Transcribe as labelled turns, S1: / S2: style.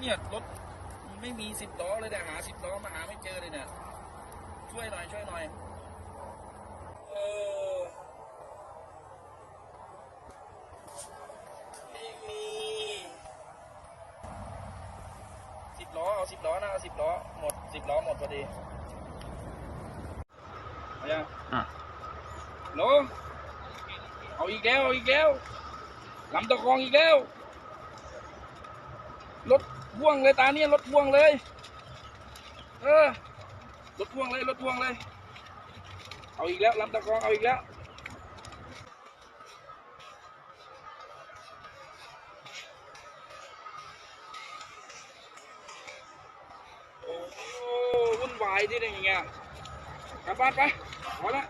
S1: เนี่ยรถไม่มีสิบล้อเลยเนี่ยหาสิบล้อมาหาไม่เจอเลยเนี่ย ช่วยหน่อยช่วยหน่อย เออไม่มีสิบล้อเอาสิบล้อนะเอาสิบล้อหมดสิบล้อหมดพอดีเอายัง
S2: อะ
S1: โหลเอาอีกแล้วเอาอีกแล้ว ลำตะคองอีกแล้ว รถพ่วงเลยตาเนี่ยรถพ่วงเลย เออ รถพ่วงเลย รถพ่วงเลย เอาอีกแล้วลำตะคองเอาอีกแล้วโอ้วุ่นวายที่ไหนอย่างเงี้ยกลับบ้านไปพอละ